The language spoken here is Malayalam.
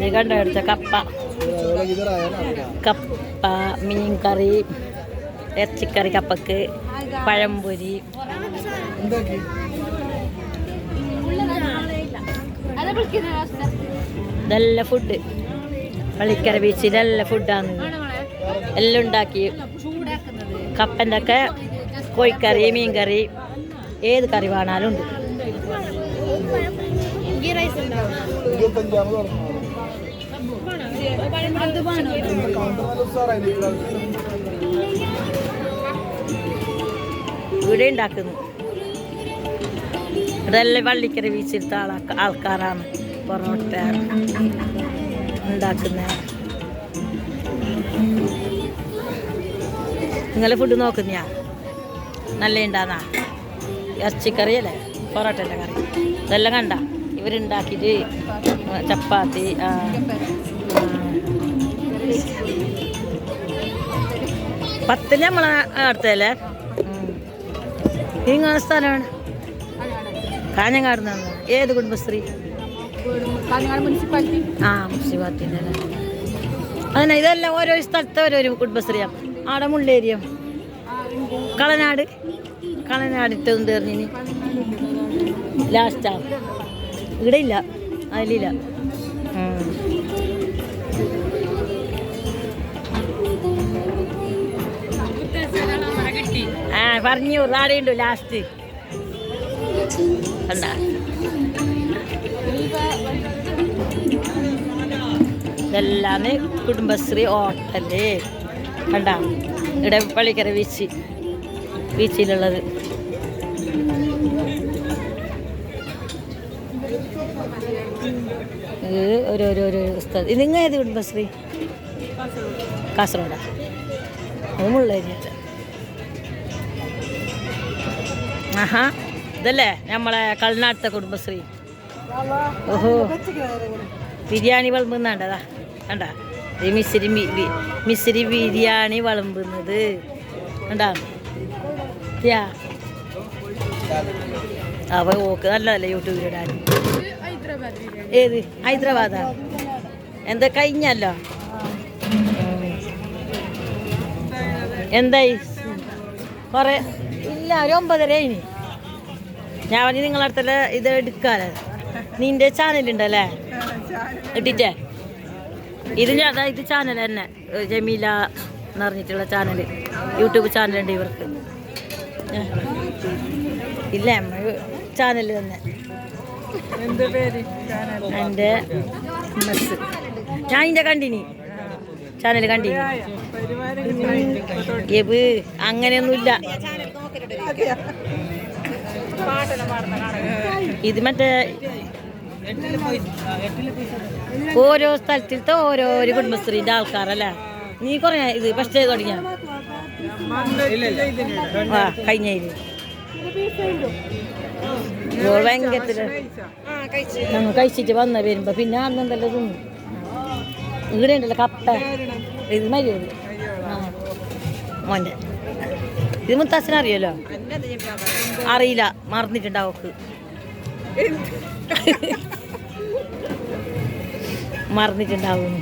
നീ കണ്ടോ എടുത്ത കപ്പ. കപ്പ മീൻ കറി ഇറച്ചിക്കറി കപ്പക്ക് പഴംപൊരി. നല്ല ഫുഡ് പള്ളിക്കര ബീച്ചിൽ നല്ല ഫുഡാണ് എല്ലാം ഉണ്ടാക്കി. കപ്പന്റെ ഒക്കെ കോഴിക്കറി മീൻ കറി ഏത് കറി വേണാലും ഉണ്ട്. ഇവിടെ ഉണ്ടാക്കുന്നു. ഇതെല്ലാം വള്ളിക്കര ആളാ ആൾക്കാരാണ്. പൊറോട്ട ഉണ്ടാക്കുന്നത് നിങ്ങളെ ഫുഡ് നോക്കുന്നയാ? നല്ല ഉണ്ടാന്നാ? ഇറച്ചിക്കറിയല്ലേ പൊറോട്ടന്റെ കറി. ഇതെല്ലാം കണ്ട? ഇവരുണ്ടാക്കിയിട്ട് ചപ്പാത്തി. പത്തിന് നമ്മളെ അടുത്തല്ലേ? ഇങ്ങനെ സ്ഥലമാണ്. കാഞ്ഞങ്ങാട് നിന്നാണ് ഏത് കുടുംബശ്രീ? ആ മുനിസിപ്പാലിറ്റിന്റെ അല്ലേ? അതന്നെ ഇതെല്ലാം ഓരോ സ്ഥലത്ത് ഓരോ കുടുംബശ്രീയാണ് ആടെ മുള്ളേരിയം. കളനാട്. കളനാട് തീർന്നിന് ലാസ്റ്റാ ഇവിടെ ഇല്ല അതിലില്ല. ആ പറഞ്ഞു ആടെയുണ്ട് ലാസ്റ്റ് ഇതെല്ലാന്ന് കുടുംബശ്രീ ഹോട്ടൽ. കണ്ട? ഇവിടെ പള്ളിക്കര ബീച്ച്. ബീച്ചിലുള്ളത്. ഇത് ഒരു സ്ഥലം ഇത് നിങ്ങൾ ഏത് കുടുംബശ്രീ കാസർഗോഡാ. അത് മുള്ളേരിയ ആഹാ ഇതല്ലേ നമ്മളെ കളിനാട്ടത്തെ കുടുംബശ്രീ? ഓഹോ. ബിരിയാണി വളമ്പുന്നാണ്ടതാ. കണ്ട? ഈ മിശ്രി മി- മിശ്രി ബിരിയാണി വിളമ്പുന്നത്. കണ്ടാ? അവ ഓക്ക് നല്ലതല്ലേ യൂട്യൂബിലിടാൻ ഏത്? ഹൈദരാബാദാ? എന്താ കഴിഞ്ഞല്ലോ? എന്തായി? കുറേ ഇല്ല ഒരു ഒമ്പതര ഇനി ഞാൻ പറഞ്ഞു നിങ്ങളെ അടുത്തല്ല ഇത് എടുക്കാല്ലേ നിന്റെ ചാനലുണ്ടല്ലേ ഇട്ടിട്ടേ? ഇത് ഞാൻ ഇത് ചാനൽ തന്നെ. ജമീല എന്ന് പറഞ്ഞിട്ടുള്ള ചാനൽ യൂട്യൂബ് ചാനലുണ്ട് ഇവർക്ക്. ഇല്ല ചാനൽ തന്നെ. എന്റെ മെസ്സ്. ഞാൻ ഇതിന്റെ കണ്ടിനി ചാനൽ കണ്ടിനി എബ് അങ്ങനെയൊന്നുമില്ല. ഇത് മറ്റേ ഓരോ സ്ഥലത്തിലത്തെ ഓരോ കുടുംബശ്രീന്റെ ആൾക്കാരല്ലേ? നീ കുറേ ഇത് ഫസ്റ്റ് ചെയ്ത് തുടങ്ങിയ? ആ ഞങ്ങൾ കഴിച്ചിട്ട് വന്ന വരുമ്പോ പിന്നെ അന്നെന്തല്ല തിന്നു. ഇവിടെ ഉണ്ടല്ലോ കപ്പ. ഇത് ആ. മോന്റെ. ഇത് മുത്താസിന് അറിയല്ലോ. അറിയില്ല മറന്നിട്ടുണ്ടാവും അവക്ക് മറന്നിട്ടുണ്ടാവും